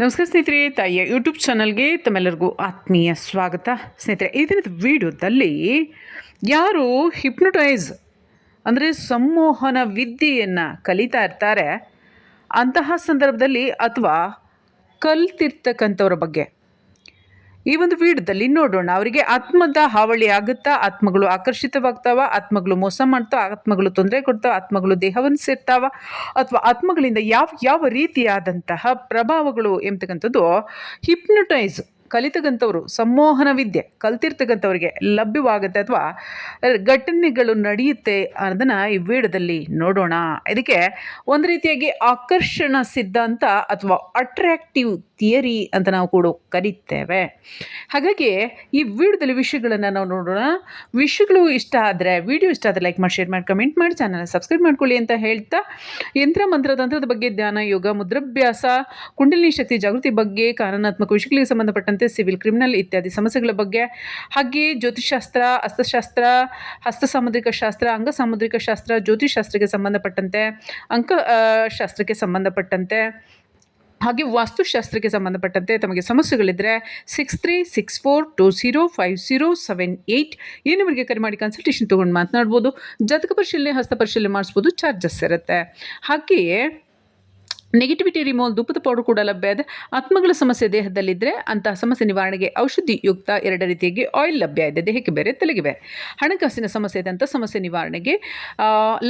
ನಮಸ್ಕಾರ ಸ್ನೇಹಿತರೆ, ತಾಯಿಯ ಯೂಟ್ಯೂಬ್ ಚಾನಲ್ಗೆ ತಮ್ಮೆಲ್ಲರಿಗೂ ಆತ್ಮೀಯ ಸ್ವಾಗತ. ಸ್ನೇಹಿತರೆ, ಈ ದಿನದ ವಿಡಿಯೋದಲ್ಲಿ ಯಾರು ಹಿಪ್ನೊಟೈಸ್ ಅಂದರೆ ಸಂಮೋಹನ ವಿದ್ಯೆಯನ್ನು ಕಲಿತಾ ಇರ್ತಾರೆ. ಅಂತಹ ಸಂದರ್ಭದಲ್ಲಿ ಅಥವಾ ಕಲ್ತಿರ್ತಕ್ಕಂಥವ್ರ ಬಗ್ಗೆ. ಈ ಒಂದು ವಿಡಿಯೋದಲ್ಲಿ ನೋಡೋಣ. ಅವರಿಗೆ ಆತ್ಮದ ಹಾವಳಿ ಆಗುತ್ತಾ, ಆತ್ಮಗಳು ಆಕರ್ಷಿತವಾಗ್ತಾವ, ಆತ್ಮಗಳು ಮೋಸ ಮಾಡ್ತಾವ, ಆತ್ಮಗಳು ತೊಂದರೆ ಕೊಡ್ತಾವ, ಆತ್ಮಗಳು ದೇಹವನ್ನು ಸೇರ್ತಾವ ಅಥವಾ ಆತ್ಮಗಳಿಂದ ಯಾವ ಯಾವ ರೀತಿಯಾದಂತಹ ಪ್ರಭಾವಗಳು ಎಂಬತಕ್ಕಂಥದ್ದು ಹಿಪ್ನೋಟೈಸ್ ಕಲಿತಕ್ಕಂಥವ್ರು ಸಂಮೋಹನ ವಿದ್ಯೆ, ಕಲ್ತಿರ್ತಕ್ಕಂಥವ್ರಿಗೆ ಲಭ್ಯವಾಗುತ್ತೆ ಅಥವಾ ಘಟನೆಗಳು ನಡೆಯುತ್ತೆ ಅನ್ನೋದನ್ನು ಈ ವಿಡಿಯೋದಲ್ಲಿ ನೋಡೋಣ. ಇದಕ್ಕೆ ಒಂದು ರೀತಿಯಾಗಿ ಆಕರ್ಷಣ ಸಿದ್ಧಾಂತ ಅಥವಾ ಅಟ್ರಾಕ್ಟಿವ್ ಥಿಯರಿ ಅಂತ ನಾವು ಕೂಡ ಕರೀತೇವೆ. ಹಾಗಾಗಿ ಈ ವಿಡಿಯೋದಲ್ಲಿ ವಿಷಯಗಳನ್ನು ನಾವು ನೋಡೋಣ. ವಿಷಯಗಳು ಇಷ್ಟ ಆದರೆ ವಿಡಿಯೋ ಇಷ್ಟ ಆದರೆ ಲೈಕ್ ಮಾಡಿ ಶೇರ್ ಮಾಡಿ ಕಮೆಂಟ್ ಮಾಡಿ ಚಾನಲ್ ಸಬ್ಸ್ಕ್ರೈಬ್ ಮಾಡ್ಕೊಳ್ಳಿ ಅಂತ ಹೇಳ್ತಾ, ಯಂತ್ರ ಮಂತ್ರ ತಂತ್ರದ ಬಗ್ಗೆ ಧ್ಯಾನ, ಯೋಗ, ಮುದ್ರಾಭ್ಯಾಸ, ಕುಂಡಲಿನಿ ಶಕ್ತಿ ಜಾಗೃತಿ ಬಗ್ಗೆ ಕಾನೂನಾತ್ಮಕ ವಿಷಯಗಳಿಗೆ ಸಂಬಂಧಪಟ್ಟಂತೆ ಸಿವಿಲ್, ಕ್ರಿಮಿನಲ್ ಇತ್ಯಾದಿ ಸಮಸ್ಯೆಗಳ ಬಗ್ಗೆ ಹಾಗೆ ಜ್ಯೋತಿಷಾಸ್ತ್ರ ಅಸ್ತ್ರಶಾಸ್ತ್ರ ಹಸ್ತ ಸಾಮುದ್ರಿಕ ಶಾಸ್ತ್ರ ಅಂಗ ಸಾಮುದ್ರಿಕ ಶಾಸ್ತ್ರ ಜ್ಯೋತಿಷಾಸ್ತ್ರಕ್ಕೆ ಸಂಬಂಧಪಟ್ಟಂತೆ, ಅಂಕ ಶಾಸ್ತ್ರಕ್ಕೆ ಸಂಬಂಧಪಟ್ಟಂತೆ, ಹಾಗೆ ವಾಸ್ತುಶಾಸ್ತ್ರಕ್ಕೆ ಸಂಬಂಧಪಟ್ಟಂತೆ ತಮಗೆ ಸಮಸ್ಯೆಗಳಿದ್ದರೆ six three six four two zero five zero seven eight ಈ ನಂಬರ್ಗೆ ಕರೆ ಮಾಡಿ ಕನ್ಸಲ್ಟೇಷನ್ ತೊಗೊಂಡು ಮಾತನಾಡ್ಬೋದು. ಜಾತಕ ಪರಿಶೀಲನೆ, ಹಸ್ತ ಪರಿಶೀಲನೆ ಮಾಡಿಸ್ಬೋದು. ಚಾರ್ಜಸ್ ಇರುತ್ತೆ. ಹಾಗೆಯೇ ನೆಗೆಟಿವಿಟಿ ರಿಮೋಲ್ ಧೂಪದ ಪೌಡರ್ ಕೂಡ ಲಭ್ಯ ಇದೆ. ಆತ್ಮಗಳ ಸಮಸ್ಯೆ ದೇಹದಲ್ಲಿದ್ದರೆ ಅಂತಹ ಸಮಸ್ಯೆ ನಿವಾರಣೆಗೆ ಔಷಧಿ ಯುಕ್ತ ಎರಡು ರೀತಿಯಾಗಿ ಆಯಿಲ್ ಲಭ್ಯ ಇದೆ. ದೇಹಕ್ಕೆ ಬೇರೆ ತಲೆಗೆ ಹಣಕಾಸಿನ ಸಮಸ್ಯೆ ಇದೆ ಅಂತ ಸಮಸ್ಯೆ ನಿವಾರಣೆಗೆ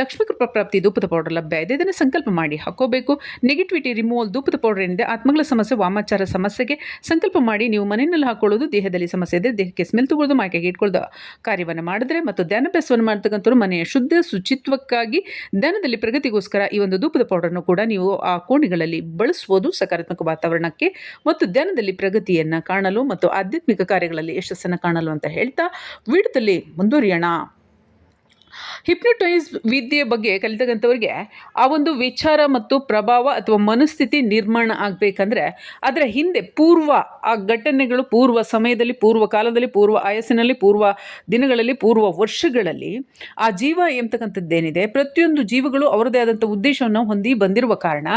ಲಕ್ಷ್ಮೀಕೃಪ ಲಕ್ಷ್ಮೀ ಕೃಪಾ ಪ್ರಾಪ್ತಿ ಧೂಪದ ಪೌಡರ್ ಲಭ್ಯ ಇದೆ. ಇದನ್ನು ಸಂಕಲ್ಪ ಮಾಡಿ ಹಾಕೋಬೇಕು. ನೆಗೆಟಿವಿಟಿ ರಿಮೂವಲ್ ಧೂಪದ ಪೌಡರ್ ಏನಿದೆ, ಆತ್ಮಗಳ ಸಮಸ್ಯೆ, ವಾಮಾಚಾರ ಸಮಸ್ಯೆಗೆ ಸಂಕಲ್ಪ ಮಾಡಿ ನೀವು ಮನೆಯಲ್ಲಿ ಹಾಕೊಳ್ಳೋದು, ದೇಹದಲ್ಲಿ ಸಮಸ್ಯೆ ಇದೆ ದೇಹಕ್ಕೆ ಸ್ಮೆಲ್ ತಗೊಳ್ಳೋದು ಮಾಯಕೆಗೆ ಇಟ್ಕೊಳ್ಳೋದು, ಕಾರ್ಯವನ್ನು ಮಾಡಿದ್ರೆ ಮತ್ತು ಧ್ಯಾನಾಭ್ಯಾಸವನ್ನು ಮಾಡ್ತಕ್ಕಂಥವ್ರು ಮನೆಯ ಶುದ್ಧ ಶುಚಿತ್ವಕ್ಕಾಗಿ ಧ್ಯಾನದಲ್ಲಿ ಪ್ರಗತಿಗೋಸ್ಕರ ಈ ಒಂದು ಧೂಪದ ಪೌಡರ್ನು ಕೂಡ ನೀವು ಕೋಣೆಗಳಲ್ಲಿ ಬಳಸುವುದು ಸಕಾರಾತ್ಮಕ ವಾತಾವರಣಕ್ಕೆ ಮತ್ತು ಧ್ಯಾನದಲ್ಲಿ ಪ್ರಗತಿಯನ್ನು ಕಾಣಲು ಮತ್ತು ಆಧ್ಯಾತ್ಮಿಕ ಕಾರ್ಯಗಳಲ್ಲಿ ಯಶಸ್ಸನ್ನು ಕಾಣಲು ಅಂತ ಹೇಳ್ತಾ ವಿಡಿಯೋದಲ್ಲಿ ಮುಂದುವರಿಯೋಣ. ಹಿಪ್ನೋಟೈಸ್ ವಿದ್ಯೆ ಬಗ್ಗೆ ಕಲಿತಕ್ಕಂಥವ್ರಿಗೆ ಆ ಒಂದು ವಿಚಾರ ಮತ್ತು ಪ್ರಭಾವ ಅಥವಾ ಮನಸ್ಥಿತಿ ನಿರ್ಮಾಣ ಆಗಬೇಕಂದ್ರೆ ಅದರ ಹಿಂದೆ ಪೂರ್ವ ಆ ಘಟನೆಗಳು, ಪೂರ್ವ ಸಮಯದಲ್ಲಿ, ಪೂರ್ವ ಕಾಲದಲ್ಲಿ, ಪೂರ್ವ ಆಯಸ್ಸಿನಲ್ಲಿ, ಪೂರ್ವ ದಿನಗಳಲ್ಲಿ, ಪೂರ್ವ ವರ್ಷಗಳಲ್ಲಿ ಆ ಜೀವ ಎಂಬತಕ್ಕಂಥದ್ದೇನಿದೆ. ಪ್ರತಿಯೊಂದು ಜೀವಗಳು ಅವರದೇ ಆದಂಥ ಉದ್ದೇಶವನ್ನು ಹೊಂದಿ ಬಂದಿರುವ ಕಾರಣ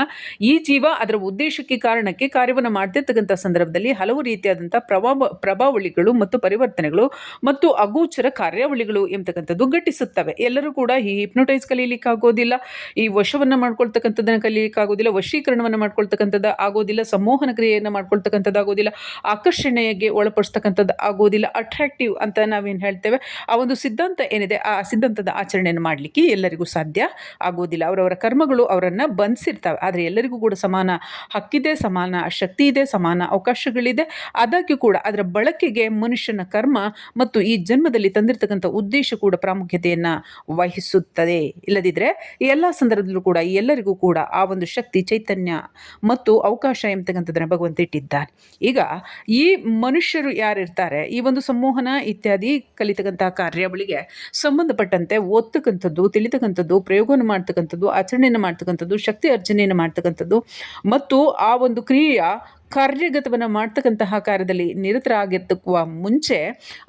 ಈ ಜೀವ ಅದರ ಉದ್ದೇಶಕ್ಕೆ, ಕಾರಣಕ್ಕೆ ಕಾರ್ಯವನ್ನು ಮಾಡ್ತಿರ್ತಕ್ಕಂಥ ಸಂದರ್ಭದಲ್ಲಿ ಹಲವು ರೀತಿಯಾದಂಥ ಪ್ರಭಾವ, ಪ್ರಭಾವಳಿಗಳು ಮತ್ತು ಪರಿವರ್ತನೆಗಳು ಮತ್ತು ಅಗೋಚರ ಕಾರ್ಯಾವಳಿಗಳು ಎಂಬತಕ್ಕಂಥದ್ದು ಘಟಿಸುತ್ತವೆ. ಎಲ್ಲರೂ ಕೂಡ ಈ ಹಿಪ್ನೊಟೈಸ್ ಕಲೀಲಿಕ್ಕೆ ಆಗೋದಿಲ್ಲ, ಈ ವಶವನ್ನು ಮಾಡ್ಕೊಳ್ತಕ್ಕಂಥದ್ದನ್ನು ಕಲೀಲಿಕ್ಕೆ ಆಗೋದಿಲ್ಲ, ವಶೀಕರಣವನ್ನು ಮಾಡ್ಕೊಳ್ತಕ್ಕಂಥದ್ದು ಆಗೋದಿಲ್ಲ, ಸಂಮೋಹನ ಕ್ರಿಯೆಯನ್ನು ಮಾಡ್ಕೊಳ್ತಕ್ಕಂಥದ್ದು ಆಗೋದಿಲ್ಲ, ಆಕರ್ಷಣೆಗೆ ಒಳಪಡಿಸ್ತಕ್ಕಂಥದ್ದು ಆಗೋದಿಲ್ಲ ಅಟ್ರಾಕ್ಟಿವ್ ಅಂತ ನಾವೇನು ಹೇಳ್ತೇವೆ, ಆ ಒಂದು ಸಿದ್ಧಾಂತ ಏನಿದೆ, ಆ ಸಿದ್ಧಾಂತದ ಆಚರಣೆಯನ್ನು ಮಾಡಲಿಕ್ಕೆ ಎಲ್ಲರಿಗೂ ಸಾಧ್ಯ ಆಗೋದಿಲ್ಲ. ಅವರವರ ಕರ್ಮಗಳು ಅವರನ್ನು ಬಂಧಿಸಿರ್ತವೆ, ಆದರೆ ಎಲ್ಲರಿಗೂ ಕೂಡ ಸಮಾನ ಹಕ್ಕಿದೆ, ಸಮಾನ ಶಕ್ತಿ ಇದೆ, ಸಮಾನ ಅವಕಾಶಗಳಿದೆ. ಆದಾಗ್ಯೂ ಕೂಡ ಅದರ ಬಳಕೆಗೆ ಮನುಷ್ಯನ ಕರ್ಮ ಮತ್ತು ಈ ಜನ್ಮದಲ್ಲಿ ತಂದಿರತಕ್ಕಂಥ ಉದ್ದೇಶ ಕೂಡ ಪ್ರಾಮುಖ್ಯತೆಯನ್ನು ವಹಿಸುತ್ತದೆ. ಇಲ್ಲದಿದ್ದರೆ ಎಲ್ಲ ಸಂದರ್ಭದಲ್ಲೂ ಕೂಡ ಎಲ್ಲರಿಗೂ ಕೂಡ ಆ ಒಂದು ಶಕ್ತಿ ಚೈತನ್ಯ ಮತ್ತು ಅವಕಾಶ ಎಂಬತಕ್ಕಂಥದ್ದನ್ನು ಭಗವಂತ ಇಟ್ಟಿದ್ದಾನೆ. ಈಗ ಈ ಮನುಷ್ಯರು ಯಾರಿರ್ತಾರೆ, ಈ ಒಂದು ಸಂಮೋಹನ ಇತ್ಯಾದಿ ಕಲಿತಕ್ಕಂಥ ಕಾರ್ಯಗಳಿಗೆ ಸಂಬಂಧಪಟ್ಟಂತೆ ಓದ್ತಕ್ಕಂಥದ್ದು ತಿಳಿತಕ್ಕಂಥದ್ದು, ಪ್ರಯೋಗವನ್ನು ಮಾಡ್ತಕ್ಕಂಥದ್ದು, ಆಚರಣೆಯನ್ನು ಮಾಡ್ತಕ್ಕಂಥದ್ದು, ಶಕ್ತಿ ಅರ್ಜನೆಯನ್ನು ಮಾಡ್ತಕ್ಕಂಥದ್ದು ಮತ್ತು ಆ ಒಂದು ಕ್ರಿಯೆಯ ಕಾರ್ಯಗತವನ್ನು ಮಾಡ್ತಕ್ಕಂತಹ ಕಾರ್ಯದಲ್ಲಿ ನಿರತರಾಗಿರ್ತಕ್ಕುವ ಮುಂಚೆ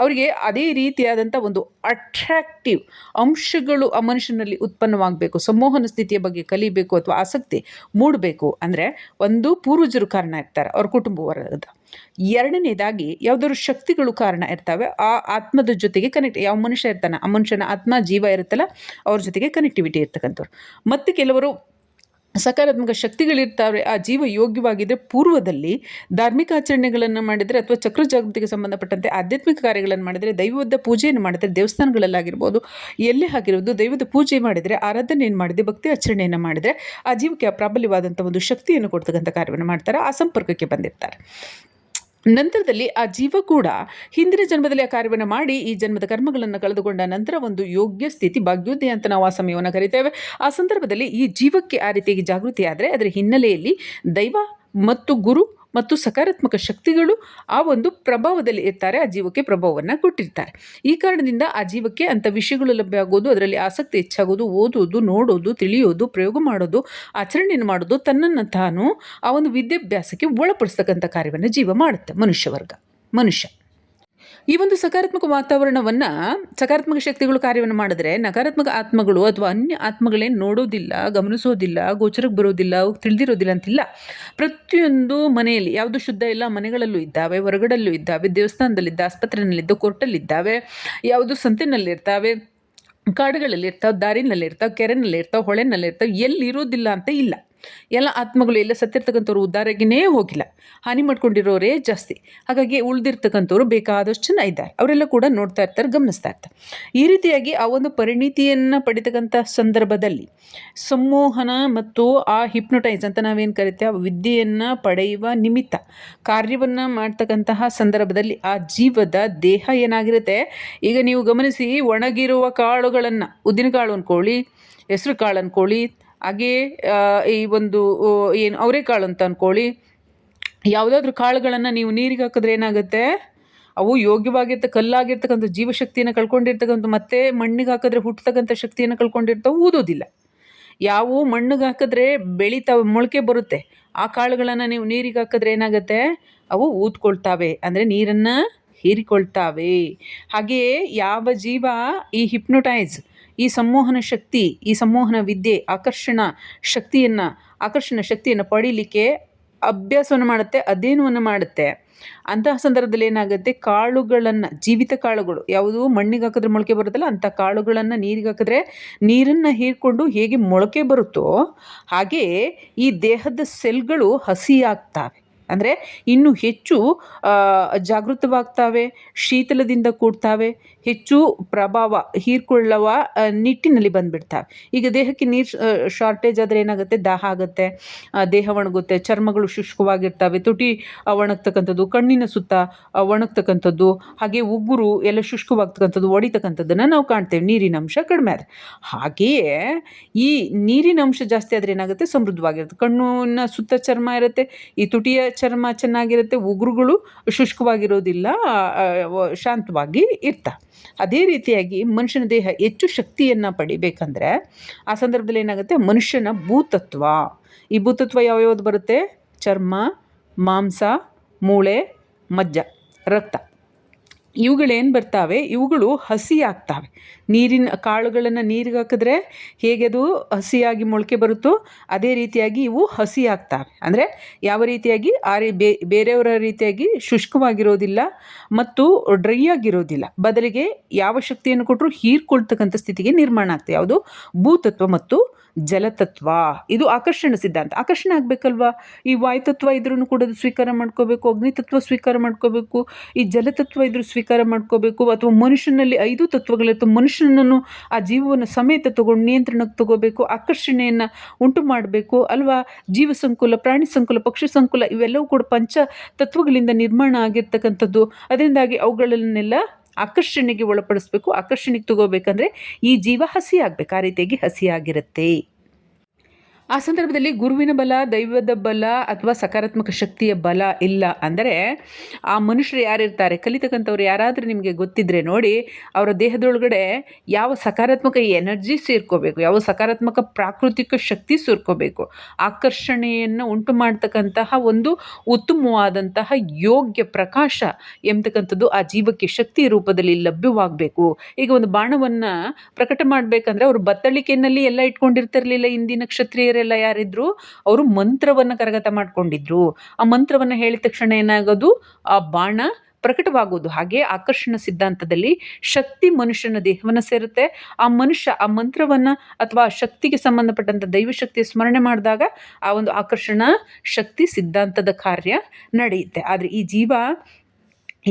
ಅವರಿಗೆ ಅದೇ ರೀತಿಯಾದಂಥ ಒಂದು ಅಟ್ರಾಕ್ಟಿವ್ ಅಂಶಗಳು ಆ ಮನುಷ್ಯನಲ್ಲಿ ಉತ್ಪನ್ನವಾಗಬೇಕು. ಸಂಮೋಹನ ಸ್ಥಿತಿಯ ಬಗ್ಗೆ ಕಲಿಬೇಕು ಅಥವಾ ಆಸಕ್ತಿ ಮೂಡಬೇಕು. ಅಂದರೆ ಒಂದು ಪೂರ್ವಜರು ಕಾರಣ ಇರ್ತಾರೆ, ಅವ್ರ ಕುಟುಂಬ ವರ್ಗದ ಎರಡನೇದಾಗಿ ಯಾವುದಾದ್ರು ಶಕ್ತಿಗಳು ಕಾರಣ ಇರ್ತವೆ, ಆ ಆತ್ಮದ ಜೊತೆಗೆ ಕನೆಕ್ಟ್ ಯಾವ ಮನುಷ್ಯ ಇರ್ತಾನೆ, ಆ ಮನುಷ್ಯನ ಆತ್ಮ, ಜೀವ ಇರುತ್ತಲ್ಲ, ಅವ್ರ ಜೊತೆಗೆ ಕನೆಕ್ಟಿವಿಟಿ ಇರ್ತಕ್ಕಂಥವ್ರು. ಮತ್ತು ಕೆಲವರು ಸಕಾರಾತ್ಮಕ ಶಕ್ತಿಗಳಿರ್ತಾವೆ ಆ ಜೀವ ಯೋಗ್ಯವಾಗಿದ್ದರೆ ಪೂರ್ವದಲ್ಲಿ ಧಾರ್ಮಿಕ ಆಚರಣೆಗಳನ್ನು ಮಾಡಿದರೆ ಅಥವಾ ಚಕ್ರ ಜಾಗೃತಿಗೆ ಸಂಬಂಧಪಟ್ಟಂತೆ ಆಧ್ಯಾತ್ಮಿಕ ಕಾರ್ಯಗಳನ್ನು ಮಾಡಿದರೆ ದೈವದ ಪೂಜೆಯನ್ನು ಮಾಡಿದರೆ ದೇವಸ್ಥಾನಗಳಲ್ಲಾಗಿರ್ಬೋದು, ಎಲ್ಲೇ ಆಗಿರ್ಬೋದು ದೈವದ ಪೂಜೆ ಮಾಡಿದರೆ ಆರಾಧನೆಯನ್ನು ಮಾಡಿದೆ ಭಕ್ತಿ ಆಚರಣೆಯನ್ನು ಮಾಡಿದರೆ ಆ ಜೀವಕ್ಕೆ ಪ್ರಾಬಲ್ಯವಾದಂಥ ಒಂದು ಶಕ್ತಿಯನ್ನು ಕೊಡ್ತಕ್ಕಂಥ ಕಾರ್ಯವನ್ನು ಮಾಡ್ತಾರೆ, ಆ ಸಂಪರ್ಕಕ್ಕೆ ಬಂದಿರ್ತಾರೆ. ನಂತರದಲ್ಲಿ ಆ ಜೀವ ಕೂಡ ಹಿಂದಿನ ಜನ್ಮದಲ್ಲಿ ಆ ಕಾರ್ಯವನ್ನು ಮಾಡಿ ಈ ಜನ್ಮದ ಕರ್ಮಗಳನ್ನು ಕಳೆದುಕೊಂಡ ನಂತರ ಒಂದು ಯೋಗ್ಯ ಸ್ಥಿತಿ, ಭಾಗ್ಯೋದಯ ಅಂತ ನಾವು ಆ ಸಮಯವನ್ನು ಕರಿತೇವೆ. ಆ ಸಂದರ್ಭದಲ್ಲಿ ಈ ಜೀವಕ್ಕೆ ಆ ರೀತಿಯಾಗಿ ಜಾಗೃತಿ ಆದರೆ ಅದರ ಹಿನ್ನೆಲೆಯಲ್ಲಿ ದೈವ ಮತ್ತು ಗುರು ಮತ್ತು ಸಕಾರಾತ್ಮಕ ಶಕ್ತಿಗಳು ಆ ಒಂದು ಪ್ರಭಾವದಲ್ಲಿ ಇರ್ತಾರೆ, ಆ ಜೀವಕ್ಕೆ ಪ್ರಭಾವವನ್ನು ಕೊಟ್ಟಿರ್ತಾರೆ. ಈ ಕಾರಣದಿಂದ ಆ ಜೀವಕ್ಕೆ ಅಂಥ ವಿಷಯಗಳು ಲಭ್ಯ ಆಗೋದು, ಅದರಲ್ಲಿ ಆಸಕ್ತಿ ಹೆಚ್ಚಾಗೋದು ಓದೋದು ನೋಡೋದು, ತಿಳಿಯೋದು, ಪ್ರಯೋಗ ಮಾಡೋದು, ಆಚರಣೆಯನ್ನು ಮಾಡೋದು ತನ್ನನ್ನು ತಾನು ಆ ಒಂದು ವಿದ್ಯಾಭ್ಯಾಸಕ್ಕೆ ಒಳಪಡಿಸ್ತಕ್ಕಂಥ ಕಾರ್ಯವನ್ನು ಜೀವ ಮಾಡುತ್ತೆ ಮನುಷ್ಯ ವರ್ಗ, ಮನುಷ್ಯ. ಈ ಒಂದು ಸಕಾರಾತ್ಮಕ ವಾತಾವರಣವನ್ನು ಸಕಾರಾತ್ಮಕ ಶಕ್ತಿಗಳು ಕಾರ್ಯವನ್ನು ಮಾಡಿದ್ರೆ ನಕಾರಾತ್ಮಕ ಆತ್ಮಗಳು ಅಥವಾ ಅನ್ಯ ಆತ್ಮಗಳೇನು ನೋಡೋದಿಲ್ಲ, ಗಮನಿಸೋದಿಲ್ಲ, ಗೋಚರಕ್ಕೆ ಬರೋದಿಲ್ಲ ತಿಳಿದಿರೋದಿಲ್ಲ ಅಂತಿಲ್ಲ. ಪ್ರತಿಯೊಂದು ಮನೆಯಲ್ಲಿ ಯಾವುದು ಶುದ್ಧ ಇಲ್ಲ ಮನೆಗಳಲ್ಲೂ ಇದ್ದಾವೆ, ಹೊರಗಡಲ್ಲೂ ಇದ್ದಾವೆ, ದೇವಸ್ಥಾನದಲ್ಲಿದ್ದ, ಆಸ್ಪತ್ರೆಯಲ್ಲಿದ್ದ, ಕೋರ್ಟಲ್ಲಿದ್ದಾವೆ, ಯಾವುದು ಸಂತೆನಲ್ಲಿರ್ತಾವೆ ಕಾಡುಗಳಲ್ಲಿ ಇರ್ತಾವೆ ಕೆರೆನಲ್ಲಿರ್ತಾವೆ, ಹೊಳೆನಲ್ಲಿರ್ತಾವೆ ಕೆರೆನಲ್ಲಿ ಇರ್ತಾವೆ ಹೊಳೆನಲ್ಲಿ ಇರ್ತಾವೆ ಎಲ್ಲಿ ಇರೋದಿಲ್ಲ ಅಂತ ಇಲ್ಲ. ಎಲ್ಲ ಆತ್ಮಗಳು ಎಲ್ಲ ಸತ್ತಿರ್ತಕ್ಕಂಥವ್ರು ಉದ್ದಾರಾಗಿನೇ ಹೋಗಿಲ್ಲ. ಹಾನಿ ಮಾಡ್ಕೊಂಡಿರೋರೇ ಜಾಸ್ತಿ. ಹಾಗಾಗಿ ಉಳಿದಿರ್ತಕ್ಕಂಥವ್ರು ಬೇಕಾದಷ್ಟು ಜನ ಇದ್ದಾರೆ. ಅವರೆಲ್ಲ ಕೂಡ ನೋಡ್ತಾ ಇರ್ತಾರೆ, ಗಮನಿಸ್ತಾ ಇರ್ತಾರೆ. ಈ ರೀತಿಯಾಗಿ ಆ ಒಂದು ಪರಿಣಿತಿಯನ್ನು ಪಡಿತಕ್ಕಂಥ ಸಂದರ್ಭದಲ್ಲಿ ಸಂಮೋಹನ ಮತ್ತು ಆ ಹಿಪ್ನೊಟೈಸ್ ಅಂತ ನಾವೇನು ಕರಿತೇವೆ ಆ ವಿದ್ಯೆಯನ್ನು ಪಡೆಯುವ ನಿಮಿತ್ತ ಕಾರ್ಯವನ್ನು ಮಾಡ್ತಕ್ಕಂತಹ ಸಂದರ್ಭದಲ್ಲಿ ಆ ಜೀವದ ದೇಹ ಏನಾಗಿರುತ್ತೆ? ಈಗ ನೀವು ಗಮನಿಸಿ, ಒಣಗಿರುವ ಕಾಳುಗಳನ್ನು ಉದ್ದಿನ ಕಾಳು ಅಂದ್ಕೊಳ್ಳಿ ಹೆಸರು ಕಾಳು ಅಂದ್ಕೊಳ್ಳಿ ಹಾಗೇ ಈ ಒಂದು ಏನು, ಅವರೆಕಾಳು ಅಂತ ಅಂದ್ಕೊಳ್ಳಿ ಯಾವುದಾದ್ರೂ ಕಾಳುಗಳನ್ನು ನೀವು ನೀರಿಗೆ ಹಾಕಿದ್ರೆ ಏನಾಗುತ್ತೆ? ಅವು ಯೋಗ್ಯವಾಗಿರ್ತ ಕಲ್ಲಾಗಿರ್ತಕ್ಕಂಥ ಜೀವಶಕ್ತಿಯನ್ನು ಕಳ್ಕೊಂಡಿರ್ತಕ್ಕಂಥ, ಮತ್ತೆ ಮಣ್ಣಿಗೆ ಹಾಕಿದ್ರೆ ಹುಟ್ಟತಕ್ಕಂಥ ಶಕ್ತಿಯನ್ನು ಕಳ್ಕೊಂಡಿರ್ತಾವೆ, ಊದೋದಿಲ್ಲ. ಯಾವು ಮಣ್ಣಿಗೆ ಹಾಕಿದ್ರೆ ಬೆಳೀತಾವೆ ಮೊಳಕೆ ಬರುತ್ತೆ. ಆ ಕಾಳುಗಳನ್ನು ನೀವು ನೀರಿಗೆ ಹಾಕಿದ್ರೆ ಏನಾಗುತ್ತೆ? ಅವು ಊದ್ಕೊಳ್ತಾವೆ. ಅಂದರೆ ನೀರನ್ನು ಹೀರಿಕೊಳ್ತಾವೆ. ಹಾಗೆಯೇ ಯಾವ ಜೀವ ಈ ಹಿಪ್ನೋಟೈಸ್ ಈ ಸಂಮೋಹನ ಶಕ್ತಿ, ಈ ಸಂಮೋಹನ ವಿದ್ಯೆ, ಆಕರ್ಷಣ ಶಕ್ತಿಯನ್ನು ಆಕರ್ಷಣ ಶಕ್ತಿಯನ್ನು ಪಡೀಲಿಕ್ಕೆ ಅಭ್ಯಾಸವನ್ನು ಮಾಡುತ್ತೆ, ಅಧ್ಯಯನವನ್ನು ಮಾಡುತ್ತೆ. ಅಂತಹ ಸಂದರ್ಭದಲ್ಲಿ ಏನಾಗುತ್ತೆ? ಕಾಳುಗಳನ್ನು, ಜೀವಿತ ಕಾಳುಗಳು, ಯಾವುದು ಮಣ್ಣಿಗೆ ಹಾಕಿದ್ರೆ ಮೊಳಕೆ ಬರುತ್ತಲ್ಲ, ಅಂಥ ಕಾಳುಗಳನ್ನು ನೀರಿಗೆ ಹಾಕಿದ್ರೆ ನೀರನ್ನು ಹೀರ್ಕೊಂಡು ಹೇಗೆ ಮೊಳಕೆ ಬರುತ್ತೋ ಹಾಗೆಯೇ ಈ ದೇಹದ ಸೆಲ್ಗಳು ಹಸಿಯಾಗ್ತವೆ. ಅಂದರೆ ಇನ್ನೂ ಹೆಚ್ಚು ಜಾಗೃತವಾಗ್ತವೆ, ಶೀತಲದಿಂದ ಕೂಡ್ತವೆ ಹೆಚ್ಚು ಪ್ರಭಾವ ಹೀರ್ಕೊಳ್ಳುವ ನಿಟ್ಟಿನಲ್ಲಿ ಬಂದ್ಬಿಡ್ತಾವೆ ಈಗ ದೇಹಕ್ಕೆ ನೀರು ಶಾರ್ಟೇಜ್ ಆದರೆ ಏನಾಗುತ್ತೆ? ದಾಹ ಆಗುತ್ತೆ ದೇಹ ಒಣಗುತ್ತೆ, ಚರ್ಮಗಳು ಶುಷ್ಕವಾಗಿರ್ತವೆ, ತುಟಿ ಒಣಗ್ತಕ್ಕಂಥದ್ದು, ಕಣ್ಣಿನ ಸುತ್ತ ಒಣಗ್ತಕ್ಕಂಥದ್ದು, ಹಾಗೆ ಉಗುರು ಎಲ್ಲ ಶುಷ್ಕವಾಗ್ತಕ್ಕಂಥದ್ದು, ಒಡಿತಕ್ಕಂಥದ್ದನ್ನು ನಾವು ಕಾಣ್ತೇವೆ, ನೀರಿನ ಅಂಶ ಕಡಿಮೆ ಆದರೆ. ಹಾಗೆಯೇ ಈ ನೀರಿನ ಅಂಶ ಜಾಸ್ತಿ ಆದರೆ ಏನಾಗುತ್ತೆ? ಸಮೃದ್ಧವಾಗಿರುತ್ತೆ. ಕಣ್ಣಿನ ಸುತ್ತ ಚರ್ಮ ಇರುತ್ತೆ, ಈ ತುಟಿಯ ಚರ್ಮ ಚೆನ್ನಾಗಿರುತ್ತೆ, ಉಗುರುಗಳು ಶುಷ್ಕವಾಗಿರೋದಿಲ್ಲ ಶಾಂತವಾಗಿ ಇರ್ತವೆ ಅದೇ ರೀತಿಯಾಗಿ ಮನುಷ್ಯನ ದೇಹ ಹೆಚ್ಚು ಶಕ್ತಿಯನ್ನು ಪಡಿಬೇಕಂದ್ರೆ ಆ ಸಂದರ್ಭದಲ್ಲಿ ಏನಾಗುತ್ತೆ? ಮನುಷ್ಯನ ಭೂತತ್ವ. ಈ ಭೂತತ್ವ ಯಾವ್ಯಾವ್ದು ಬರುತ್ತೆ? ಚರ್ಮ, ಮಾಂಸ, ಮೂಳೆ, ಮಜ್ಜ, ರಕ್ತ. ಇವುಗಳೇನು ಬರ್ತಾವೆ? ಇವುಗಳು ಹಸಿ ಆಗ್ತಾವೆ ನೀರಿನ ಕಾಳುಗಳನ್ನು ನೀರಿಗೆ ಹಾಕಿದ್ರೆ ಹೇಗೆ ಅದು ಹಸಿಯಾಗಿ ಮೊಳಕೆ ಬರುತ್ತೋ ಅದೇ ರೀತಿಯಾಗಿ ಇವು ಹಸಿ ಆಗ್ತಾವೆ ಅಂದರೆ ಯಾವ ರೀತಿಯಾಗಿ? ಆ ರೀ ಬೇರೆಯವರ ರೀತಿಯಾಗಿ ಶುಷ್ಕವಾಗಿರೋದಿಲ್ಲ ಮತ್ತು ಡ್ರೈ ಆಗಿರೋದಿಲ್ಲ. ಬದಲಿಗೆ ಯಾವ ಶಕ್ತಿಯನ್ನು ಕೊಟ್ಟರು ಹೀರ್ಕೊಳ್ತಕ್ಕಂಥ ಸ್ಥಿತಿಗೆ ನಿರ್ಮಾಣ ಆಗ್ತದೆ. ಯಾವುದು? ಭೂತತ್ವ ಮತ್ತು ಜಲತತ್ವ. ಇದು ಆಕರ್ಷಣ ಸಿದ್ಧಾಂತ. ಆಕರ್ಷಣೆ ಆಗಬೇಕಲ್ವಾ? ಈ ವಾಯುತತ್ವ ಇದ್ರೂ ಕೂಡ ಸ್ವೀಕಾರ ಮಾಡ್ಕೋಬೇಕು ಅಗ್ನಿತತ್ವ ಸ್ವೀಕಾರ ಮಾಡ್ಕೋಬೇಕು, ಈ ಜಲತತ್ವ ಇದ್ರೂ ಸ್ವೀಕಾರ ಮಾಡ್ಕೋಬೇಕು, ಅಥವಾ ಮನುಷ್ಯನಲ್ಲಿ ಐದು ತತ್ವಗಳಿರ್ತವೆ ಮನುಷ್ಯನನ್ನು ಆ ಜೀವವನ್ನು ಸಮೇತ ತಗೊಂಡು ನಿಯಂತ್ರಣಕ್ಕೆ ತಗೋಬೇಕು, ಆಕರ್ಷಣೆಯನ್ನು ಉಂಟು ಮಾಡಬೇಕು, ಅಲ್ವಾ? ಜೀವ ಸಂಕುಲ, ಪ್ರಾಣಿ ಸಂಕುಲ, ಪಕ್ಷಿ ಸಂಕುಲ, ಇವೆಲ್ಲವೂ ಕೂಡ ಪಂಚ ತತ್ವಗಳಿಂದ ನಿರ್ಮಾಣ ಆಗಿರ್ತಕ್ಕಂಥದ್ದು. ಅದರಿಂದಾಗಿ ಅವುಗಳನ್ನೆಲ್ಲ ಆಕರ್ಷಣೆಗೆ ಒಳಪಡಿಸ್ಬೇಕು ಆಕರ್ಷಣೆಗೆ ತಗೋಬೇಕಂದ್ರೆ ಈ ಜೀವ ಹಸಿ ಆಗ್ಬೇಕು ಆ ರೀತಿಯಾಗಿ ಹಸಿಯಾಗಿರುತ್ತೆ. ಆ ಸಂದರ್ಭದಲ್ಲಿ ಗುರುವಿನ ಬಲ, ದೈವದ ಬಲ ಅಥವಾ ಸಕಾರಾತ್ಮಕ ಶಕ್ತಿಯ ಬಲ ಇಲ್ಲ ಅಂದರೆ ಆ ಮನುಷ್ಯರು ಯಾರಿರ್ತಾರೆ? ಕಲಿತಕ್ಕಂಥವ್ರು ಯಾರಾದರೂ ನಿಮಗೆ ಗೊತ್ತಿದ್ರೆ ನೋಡಿ, ಅವರ ದೇಹದೊಳಗಡೆ ಯಾವ ಸಕಾರಾತ್ಮಕ ಎನರ್ಜಿ ಸೇರ್ಕೋಬೇಕು, ಯಾವ ಸಕಾರಾತ್ಮಕ ಪ್ರಾಕೃತಿಕ ಶಕ್ತಿ ಸೇರ್ಕೋಬೇಕು? ಆಕರ್ಷಣೆಯನ್ನು ಉಂಟು ಮಾಡ್ತಕ್ಕಂತಹ ಒಂದು ಉತ್ತಮವಾದಂತಹ ಯೋಗ್ಯ ಪ್ರಕಾಶ ಎಂಬತಕ್ಕಂಥದ್ದು ಆ ಜೀವಕ್ಕೆ ಶಕ್ತಿ ರೂಪದಲ್ಲಿ ಲಭ್ಯವಾಗಬೇಕು. ಈಗ ಒಂದು ಬಾಣವನ್ನು ಪ್ರಕಟ ಮಾಡಬೇಕಂದ್ರೆ ಅವರು ಬತ್ತಳಿಕೆಯಲ್ಲಿ ಎಲ್ಲ ಇಟ್ಕೊಂಡಿರ್ತಿರಲಿಲ್ಲ ಹಿಂದಿನ ಇಂದಿನ ಕ್ಷತ್ರಿಯರೆಲ್ಲ ಯಾರಿದ್ರು, ಅವರು ಮಂತ್ರವನ್ನು ಕರಗತ ಮಾಡ್ಕೊಂಡಿದ್ರು. ಆ ಮಂತ್ರವನ್ನು ಹೇಳಿದ ತಕ್ಷಣ ಏನಾಗೋದು? ಆ ಬಾಣ ಪ್ರಕಟವಾಗುವುದು ಹಾಗೆ ಆಕರ್ಷಣ ಸಿದ್ಧಾಂತದಲ್ಲಿ ಶಕ್ತಿ ಮನುಷ್ಯನ ದೇಹವನ್ನು ಸೇರುತ್ತೆ. ಆ ಮನುಷ್ಯ ಆ ಮಂತ್ರವನ್ನು ಅಥವಾ ಶಕ್ತಿಗೆ ಸಂಬಂಧಪಟ್ಟಂಥ ದೈವಶಕ್ತಿಯ ಸ್ಮರಣೆ ಮಾಡಿದಾಗ ಆ ಒಂದು ಆಕರ್ಷಣ ಶಕ್ತಿ ಸಿದ್ಧಾಂತದ ಕಾರ್ಯ ನಡೆಯುತ್ತೆ. ಆದರೆ ಈ ಜೀವ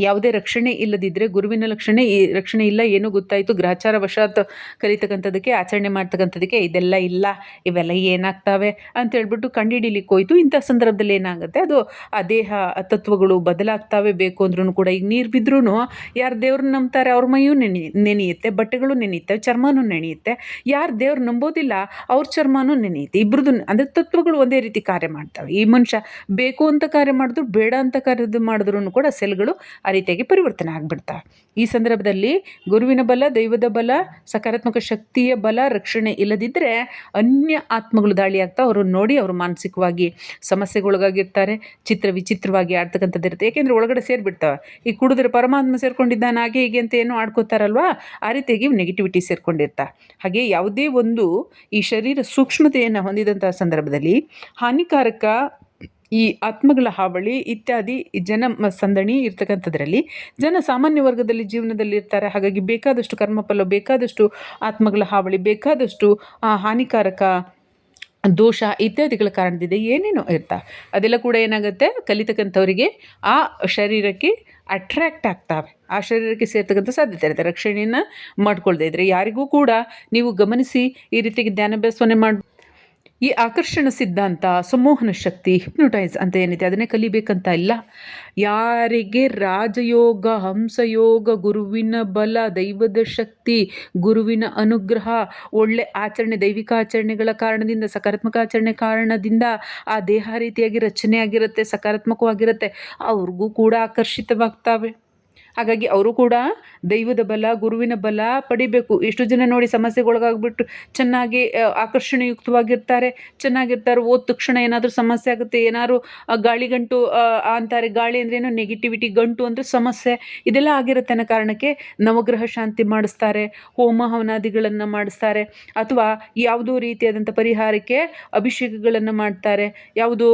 ಯಾವುದೇ ರಕ್ಷಣೆ ಇಲ್ಲದಿದ್ದರೆ ಗುರುವಿನ ಲಕ್ಷಣೆ ಈ ರಕ್ಷಣೆ ಇಲ್ಲ, ಏನೂ ಗೊತ್ತಾಯಿತು ಗ್ರಹಚಾರ ವಶಾತ್ ಕಲಿತಕ್ಕಂಥದ್ದಕ್ಕೆ, ಆಚರಣೆ ಮಾಡ್ತಕ್ಕಂಥದ್ದಕ್ಕೆ ಇದೆಲ್ಲ ಇಲ್ಲ, ಇವೆಲ್ಲ ಏನಾಗ್ತವೆ ಅಂತ ಹೇಳ್ಬಿಟ್ಟು ಕಂಡುಹಿಡಿಲಿಕ್ಕೆ ಹೋಯ್ತು. ಇಂಥ ಸಂದರ್ಭದಲ್ಲಿ ಏನಾಗುತ್ತೆ, ಅದು ಆ ದೇಹ ತತ್ವಗಳು ಬದಲಾಗ್ತಾವೆ ಬೇಕು ಅಂದ್ರೂ ಕೂಡ, ಈಗ ನೀರು ಬಿದ್ದರೂ ಯಾರು ದೇವ್ರನ್ನ ನಂಬ್ತಾರೆ ಅವ್ರ ಮೈಯೂ ನೆನೆ, ನೆನೆಯುತ್ತೆ, ಬಟ್ಟೆಗಳು ನೆನೆಯುತ್ತೆ, ಚರ್ಮನೂ ನೆನೆಯುತ್ತೆ, ಯಾರು ದೇವ್ರು ನಂಬೋದಿಲ್ಲ ಅವ್ರ ಚರ್ಮನೂ ನೆನೆಯುತ್ತೆ. ಇಬ್ಬರದ್ದು ಅಂದರೆ ತತ್ವಗಳು ಒಂದೇ ರೀತಿ ಕಾರ್ಯ ಮಾಡ್ತವೆ. ಈ ಮನುಷ್ಯ ಬೇಕು ಅಂತ ಕಾರ್ಯ ಮಾಡಿದ್ರು, ಬೇಡ ಅಂತ ಕಾರ್ಯ ಮಾಡಿದ್ರು ಕೂಡ, ಸೆಲ್ಗಳು ಆ ರೀತಿಯಾಗಿ ಪರಿವರ್ತನೆ ಆಗಿಬಿಡ್ತಾ. ಈ ಸಂದರ್ಭದಲ್ಲಿ ಗುರುವಿನ ಬಲ, ದೈವದ ಬಲ, ಸಕಾರಾತ್ಮಕ ಶಕ್ತಿಯ ಬಲ, ರಕ್ಷಣೆ ಇಲ್ಲದಿದ್ದರೆ ಅನ್ಯ ಆತ್ಮಗಳು ದಾಳಿ ಆಗ್ತಾ ಅವ್ರನ್ನ ನೋಡಿ ಅವರು ಮಾನಸಿಕವಾಗಿ ಸಮಸ್ಯೆಗೊಳಗಾಗಿರ್ತಾರೆ, ಚಿತ್ರ ವಿಚಿತ್ರವಾಗಿ ಆಡ್ತಕ್ಕಂಥದ್ದು ಇರುತ್ತೆ. ಏಕೆಂದರೆ ಒಳಗಡೆ ಸೇರಿಬಿಡ್ತಾವೆ. ಈ ಕುಡಿದ್ರೆ ಪರಮಾತ್ಮ ಸೇರ್ಕೊಂಡಿದ್ದಾನೆ, ಹಾಗೆ ಹೀಗೆ ಅಂತ ಏನು ಆಡ್ಕೋತಾರಲ್ವಾ? ಆ ರೀತಿಯಾಗಿ ನೆಗೆಟಿವಿಟಿ ಸೇರ್ಕೊಂಡಿರ್ತಾ. ಹಾಗೆ ಯಾವುದೇ ಒಂದು ಈ ಶರೀರ ಸೂಕ್ಷ್ಮತೆಯನ್ನು ಹೊಂದಿದಂಥ ಸಂದರ್ಭದಲ್ಲಿ ಹಾನಿಕಾರಕ ಈ ಆತ್ಮಗಳ ಹಾವಳಿ ಇತ್ಯಾದಿ ಜನ ಸಂದಣಿ ಇರ್ತಕ್ಕಂಥದ್ರಲ್ಲಿ ಜನ ಸಾಮಾನ್ಯ ವರ್ಗದಲ್ಲಿ ಜೀವನದಲ್ಲಿ ಇರ್ತಾರೆ. ಹಾಗಾಗಿ ಬೇಕಾದಷ್ಟು ಕರ್ಮಫಲ ಬೇಕಾದಷ್ಟು ಆತ್ಮಗಳ ಹಾವಳಿ ಬೇಕಾದಷ್ಟು ಆ, ಹಾನಿಕಾರಕ ದೋಷ ಇತ್ಯಾದಿಗಳ ಕಾರಣದಿಂದ ಏನೇನೋ ಇರ್ತಾ. ಅದೆಲ್ಲ ಕೂಡ ಏನಾಗುತ್ತೆ? ಕಲಿತಕ್ಕಂಥವರಿಗೆ ಆ ಶರೀರಕ್ಕೆ ಅಟ್ರ್ಯಾಕ್ಟ್ ಆಗ್ತಾವೆ. ಆ ಶರೀರಕ್ಕೆ ಸೇರ್ತಕ್ಕಂಥ ಸಾಧ್ಯತೆ ಇರುತ್ತೆ. ರಕ್ಷಣೆಯನ್ನು ಮಾಡ್ಕೊಳ್ದೇ ಇದ್ದರೆ ಯಾರಿಗೂ ಕೂಡ ನೀವು ಗಮನಿಸಿ ಈ ರೀತಿಗೆ ಧ್ಯಾನಾಭ್ಯಾಸವನ್ನೇ ಮಾಡಿ ಈ ಆಕರ್ಷಣ ಸಿದ್ಧಾಂತ, ಸಂಮೋಹನ ಶಕ್ತಿ ಹಿಪ್ನೋಟೈಸ್ ಅಂತ ಏನಿದೆ, ಅದನ್ನೇ ಕಲಿಬೇಕಂತ ಇಲ್ಲ. ಯಾರಿಗೆ ರಾಜಯೋಗ, ಹಂಸಯೋಗ, ಗುರುವಿನ ಬಲ, ದೈವದ ಶಕ್ತಿ, ಗುರುವಿನ ಅನುಗ್ರಹ, ಒಳ್ಳೆ ಆಚರಣೆ, ದೈವಿಕ ಆಚರಣೆಗಳ ಕಾರಣದಿಂದ, ಸಕಾರಾತ್ಮಕ ಆಚರಣೆ ಕಾರಣದಿಂದ ಆ ದೇಹ ರೀತಿಯಾಗಿ ರಚನೆ ಆಗಿರುತ್ತೆ ಸಕಾರಾತ್ಮಕವಾಗಿರುತ್ತೆ, ಅವ್ರಿಗೂ ಕೂಡ ಆಕರ್ಷಿತವಾಗ್ತವೆ. ಹಾಗಾಗಿ ಅವರು ಕೂಡ ದೈವದ ಬಲ ಗುರುವಿನ ಬಲ ಪಡಿಬೇಕು. ಎಷ್ಟು ಜನ ನೋಡಿ ಸಮಸ್ಯೆಗೊಳಗಾಗ್ಬಿಟ್ಟು ಚೆನ್ನಾಗಿ ಆಕರ್ಷಣೆಯುಕ್ತವಾಗಿರ್ತಾರೆ ಚೆನ್ನಾಗಿರ್ತಾರೆ. ಓದ ತಕ್ಷಣ ಏನಾದರೂ ಸಮಸ್ಯೆ ಆಗುತ್ತೆ ಏನಾದ್ರು ಗಾಳಿ ಆ, ಅಂತಾರೆ. ಗಾಳಿ ಏನು? ನೆಗೆಟಿವಿಟಿ ಗಂಟು ಅಂದರೆ ಸಮಸ್ಯೆ. ಇದೆಲ್ಲ ಆಗಿರುತ್ತೆ ಅನ್ನೋ ಕಾರಣಕ್ಕೆ ನವಗ್ರಹ ಶಾಂತಿ ಮಾಡಿಸ್ತಾರೆ ಹೋಮ ಹವನಾದಿಗಳನ್ನು ಮಾಡಿಸ್ತಾರೆ ಅಥವಾ ಯಾವುದೋ ರೀತಿಯಾದಂಥ ಪರಿಹಾರಕ್ಕೆ ಅಭಿಷೇಕಗಳನ್ನು ಮಾಡ್ತಾರೆ. ಯಾವುದು?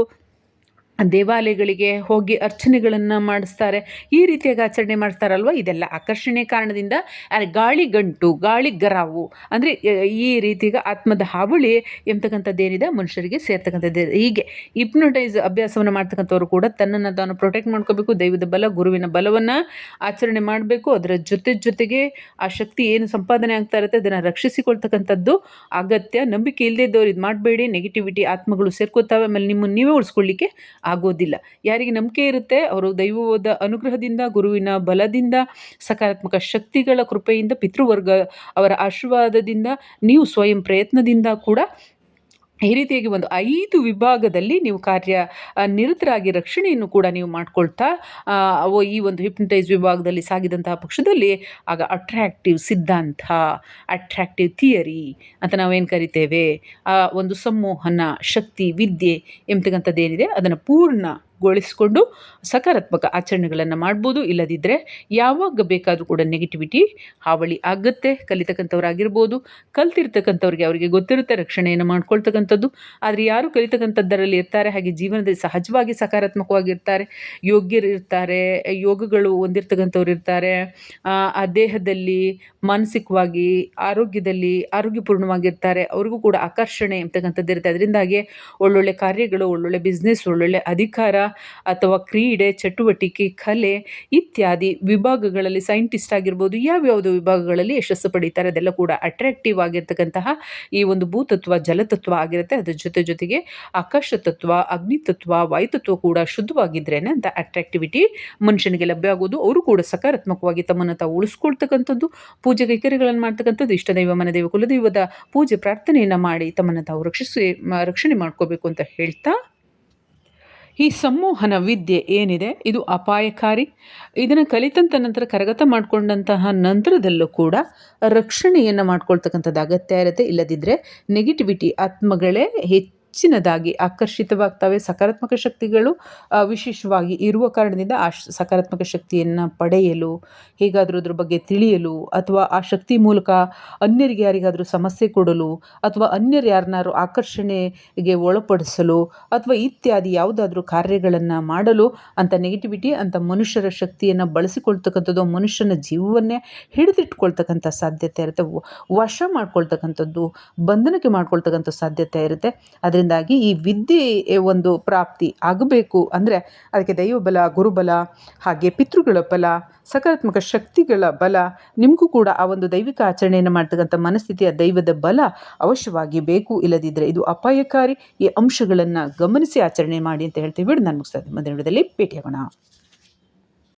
ದೇವಾಲಯಗಳಿಗೆ ಹೋಗಿ ಅರ್ಚನೆಗಳನ್ನು ಮಾಡಿಸ್ತಾರೆ. ಈ ರೀತಿಯಾಗಿ ಆಚರಣೆ ಮಾಡ್ತಾರಲ್ವ? ಇದೆಲ್ಲ ಆಕರ್ಷಣೆ ಕಾರಣದಿಂದ ಗಾಳಿ ಗಂಟು, ಗಾಳಿ ಗರಾವು, ಅಂದರೆ ಈ ರೀತಿಯಾಗಿ ಆತ್ಮದ ಹಾವಳಿ ಎಂಬತಕ್ಕಂಥದ್ದು ಏನಿದೆ, ಮನುಷ್ಯರಿಗೆ ಸೇರ್ತಕ್ಕಂಥದ್ದು ಹೀಗೆ ಇಪ್ನೋಟೈಸ್ ಅಭ್ಯಾಸವನ್ನು ಮಾಡ್ತಕ್ಕಂಥವ್ರು ಕೂಡ ತನ್ನನ್ನು ತಾನು ಪ್ರೊಟೆಕ್ಟ್ ಮಾಡ್ಕೋಬೇಕು. ದೈವದ ಬಲ, ಗುರುವಿನ ಬಲವನ್ನು ಆಚರಣೆ ಮಾಡಬೇಕು. ಅದರ ಜೊತೆ ಜೊತೆಗೆ ಆ ಶಕ್ತಿ ಏನು ಸಂಪಾದನೆ ಆಗ್ತಾ ಇರುತ್ತೆ, ಅದನ್ನು ರಕ್ಷಿಸಿಕೊಳ್ತಕ್ಕಂಥದ್ದು ಅಗತ್ಯ. ನಂಬಿಕೆ ಇಲ್ಲದೇ ಇದ್ದವ್ರು ಇದು ಮಾಡಬೇಡಿ ನೆಗೆಟಿವಿಟಿ ಆತ್ಮಗಳು ಸೇರ್ಕೋತಾವೆ. ಆಮೇಲೆ ನಿಮ್ಮನ್ನು ನೀವೇ ಉಳಿಸ್ಕೊಳ್ಳಿಕ್ಕೆ ಆಗೋದಿಲ್ಲ. ಯಾರಿಗೆ ನಂಬಿಕೆ ಇರುತ್ತೆ, ಅವರು ದೈವದ ಅನುಗ್ರಹದಿಂದ, ಗುರುವಿನ ಬಲದಿಂದ, ಸಕಾರಾತ್ಮಕ ಶಕ್ತಿಗಳ ಕೃಪೆಯಿಂದ, ಪಿತೃವರ್ಗ ಅವರ ಆಶೀರ್ವಾದದಿಂದ, ನೀವು ಸ್ವಯಂ ಪ್ರಯತ್ನದಿಂದ ಕೂಡ ಈ ರೀತಿಯಾಗಿ ಒಂದು ಐದು ವಿಭಾಗದಲ್ಲಿ ನೀವು ಕಾರ್ಯ ನಿರತರಾಗಿ ರಕ್ಷಣೆಯನ್ನು ಕೂಡ ನೀವು ಮಾಡ್ಕೊಳ್ತಾ ಈ ಒಂದು ಹಿಪ್ನಟೈಸ್ ವಿಭಾಗದಲ್ಲಿ ಸಾಗಿದಂತಹ ಪಕ್ಷದಲ್ಲಿ ಆಗ ಅಟ್ರ್ಯಾಕ್ಟಿವ್ ಸಿದ್ಧಾಂತ ಅಟ್ರ್ಯಾಕ್ಟಿವ್ ಥಿಯರಿ ಅಂತ ನಾವೇನು ಕರಿತೇವೆ? ಆ, ಒಂದು ಸಂಮೋಹನ, ಶಕ್ತಿ, ವಿದ್ಯೆ ಎಂಬತಕ್ಕಂಥದ್ದೇನಿದೆ, ಅದನ್ನು ಪೂರ್ಣಗೊಳಿಸಿಕೊಂಡು ಸಕಾರಾತ್ಮಕ ಆಚರಣೆಗಳನ್ನು ಮಾಡ್ಬೋದು. ಇಲ್ಲದಿದ್ದರೆ ಯಾವಾಗ ಬೇಕಾದರೂ ಕೂಡ ನೆಗೆಟಿವಿಟಿ ಹಾವಳಿ ಆಗುತ್ತೆ. ಕಲಿತಕ್ಕಂಥವ್ರಾಗಿರ್ಬೋದು. ಕಲ್ತಿರ್ತಕ್ಕಂಥವ್ರಿಗೆ ಅವರಿಗೆ ಗೊತ್ತಿರುತ್ತೆ ರಕ್ಷಣೆಯನ್ನು ಮಾಡ್ಕೊಳ್ತಕ್ಕಂಥದ್ದು. ಆದರೆ ಯಾರು ಕಲಿತಕ್ಕಂಥದ್ದರಲ್ಲಿ ಇರ್ತಾರೆ ಹಾಗೆ ಜೀವನದಲ್ಲಿ ಸಹಜವಾಗಿ ಸಕಾರಾತ್ಮಕವಾಗಿರ್ತಾರೆ. ಯೋಗ್ಯರಿರ್ತಾರೆ ಯೋಗಗಳು ಹೊಂದಿರ್ತಕ್ಕಂಥವ್ರು ಇರ್ತಾರೆ. ಆ, ಆ ದೇಹದಲ್ಲಿ ಮಾನಸಿಕವಾಗಿ ಆರೋಗ್ಯದಲ್ಲಿ ಆರೋಗ್ಯಪೂರ್ಣವಾಗಿರ್ತಾರೆ. ಅವ್ರಿಗೂ ಕೂಡ ಆಕರ್ಷಣೆ ಅಂತಕ್ಕಂಥದ್ದು ಇರುತ್ತೆ ಅದರಿಂದಾಗಿ ಒಳ್ಳೊಳ್ಳೆ ಕಾರ್ಯಗಳು ಒಳ್ಳೊಳ್ಳೆ ಬಿಸ್ನೆಸ್ ಒಳ್ಳೊಳ್ಳೆ ಅಧಿಕಾರ ಅಥವಾ ಕ್ರೀಡೆ, ಚಟುವಟಿಕೆ, ಕಲೆ ಇತ್ಯಾದಿ ವಿಭಾಗಗಳಲ್ಲಿ ಸೈಂಟಿಸ್ಟ್ ಆಗಿರ್ಬೋದು, ಯಾವ್ಯಾವುದು ವಿಭಾಗಗಳಲ್ಲಿ ಯಶಸ್ಸು ಪಡೀತಾರೆ, ಅದೆಲ್ಲ ಕೂಡ ಅಟ್ರಾಕ್ಟಿವ್ ಆಗಿರ್ತಕ್ಕಂತಹ ಈ ಒಂದು ಭೂತತ್ವ, ಜಲತತ್ವ ಆಗಿರುತ್ತೆ. ಅದ್ರ ಜೊತೆ ಜೊತೆಗೆ ಆಕಾಶ ತತ್ವ ಅಗ್ನಿತತ್ವ, ವಾಯುತತ್ವ ಕೂಡ ಶುದ್ಧವಾಗಿದ್ರೇನೆ ಅಂತ ಅಟ್ರಾಕ್ಟಿವಿಟಿ ಮನುಷ್ಯನಿಗೆ ಲಭ್ಯ ಆಗೋದು. ಅವರು ಕೂಡ ಸಕಾರಾತ್ಮಕವಾಗಿ ತಮ್ಮನ್ನು ತಾವು ಉಳಿಸ್ಕೊಳ್ತಕ್ಕಂಥದ್ದು, ಪೂಜೆ ಕೈಕರಿಗಳನ್ನು ಮಾಡ್ತಕ್ಕಂಥದ್ದು ಇಷ್ಟದೈವ ಮನದೇವ ಕುಲದೈವದ ಪೂಜೆ ಪ್ರಾರ್ಥನೆಯನ್ನು ಮಾಡಿ ತಮ್ಮನ್ನು ತಾವು ರಕ್ಷಿಸಿ, ರಕ್ಷಣೆ ಮಾಡ್ಕೋಬೇಕು ಅಂತ ಹೇಳ್ತಾ ಈ ಸಂಮೋಹನ ವಿದ್ಯೆ ಏನಿದೆ? ಇದು ಅಪಾಯಕಾರಿ. ಇದನ್ನು ಕಲಿತಂಥ ನಂತರ ಕರಗತ ಮಾಡಿಕೊಂಡಂತಹ ನಂತರದಲ್ಲೂ ಕೂಡ ರಕ್ಷಣೆಯನ್ನು ಮಾಡ್ಕೊಳ್ತಕ್ಕಂಥದ್ದು ಅಗತ್ಯ ಇರುತ್ತೆ. ಇಲ್ಲದಿದ್ದರೆ ನೆಗೆಟಿವಿಟಿ ಆತ್ಮಗಳೇ ಹೆಚ್ಚಿನದಾಗಿ ಆಕರ್ಷಿತವಾಗ್ತವೆ. ಸಕಾರಾತ್ಮಕ ಶಕ್ತಿಗಳು ವಿಶೇಷವಾಗಿ ಇರುವ ಕಾರಣದಿಂದ ಆ ಸಕಾರಾತ್ಮಕ ಶಕ್ತಿಯನ್ನು ಪಡೆಯಲು, ಹೇಗಾದರೂ ಅದ್ರ ಬಗ್ಗೆ ತಿಳಿಯಲು, ಅಥವಾ ಆ ಶಕ್ತಿ ಮೂಲಕ ಅನ್ಯರಿಗೆ ಯಾರಿಗಾದರೂ ಸಮಸ್ಯೆ ಕೊಡಲು, ಅಥವಾ ಅನ್ಯರು ಯಾರನ್ನಾರು ಆಕರ್ಷಣೆಗೆ ಒಳಪಡಿಸಲು, ಅಥವಾ ಇತ್ಯಾದಿ ಯಾವುದಾದ್ರೂ ಕಾರ್ಯಗಳನ್ನು ಮಾಡಲು ಅಂಥ ನೆಗೆಟಿವಿಟಿ ಅಂಥ ಮನುಷ್ಯರ ಶಕ್ತಿಯನ್ನು ಬಳಸಿಕೊಳ್ತಕ್ಕಂಥದ್ದು, ಮನುಷ್ಯನ ಜೀವವನ್ನೇ ಹಿಡಿದಿಟ್ಕೊಳ್ತಕ್ಕಂಥ ಸಾಧ್ಯತೆ ಇರುತ್ತೆ. ವಶ ಮಾಡ್ಕೊಳ್ತಕ್ಕಂಥದ್ದು, ಬಂಧನಕ್ಕೆ ಮಾಡ್ಕೊಳ್ತಕ್ಕಂಥ ಸಾಧ್ಯತೆ ಇರುತ್ತೆ. ಅದರಿಂದಾಗಿ ಈ ವಿದ್ಯೆ ಒಂದು ಪ್ರಾಪ್ತಿ ಆಗಬೇಕು ಅಂದರೆ ಅದಕ್ಕೆ ದೈವಬಲ, ಗುರುಬಲ ಹಾಗೆ ಪಿತೃಗಳ ಬಲ, ಸಕಾರಾತ್ಮಕ ಶಕ್ತಿಗಳ ಬಲ, ನಿಮಗೂ ಕೂಡ ಆ ಒಂದು ದೈವಿಕ ಆಚರಣೆಯನ್ನು ಮಾಡ್ತಕ್ಕಂಥ ಮನಸ್ಥಿತಿಯ ದೈವದ ಬಲ ಅವಶ್ಯವಾಗಿ ಬೇಕು ಇಲ್ಲದಿದ್ದರೆ ಇದು ಅಪಾಯಕಾರಿ ಈ ಅಂಶಗಳನ್ನು ಗಮನಿಸಿ ಆಚರಣೆ ಮಾಡಿ ಅಂತ ಹೇಳ್ತೀವಿ. ನಾನು ಮುಗಿಸ್ತಾ ಮುಂದಿನ ವಿಡಿಯೋದಲ್ಲಿ ಭೇಟಿಯಾಗೋಣ.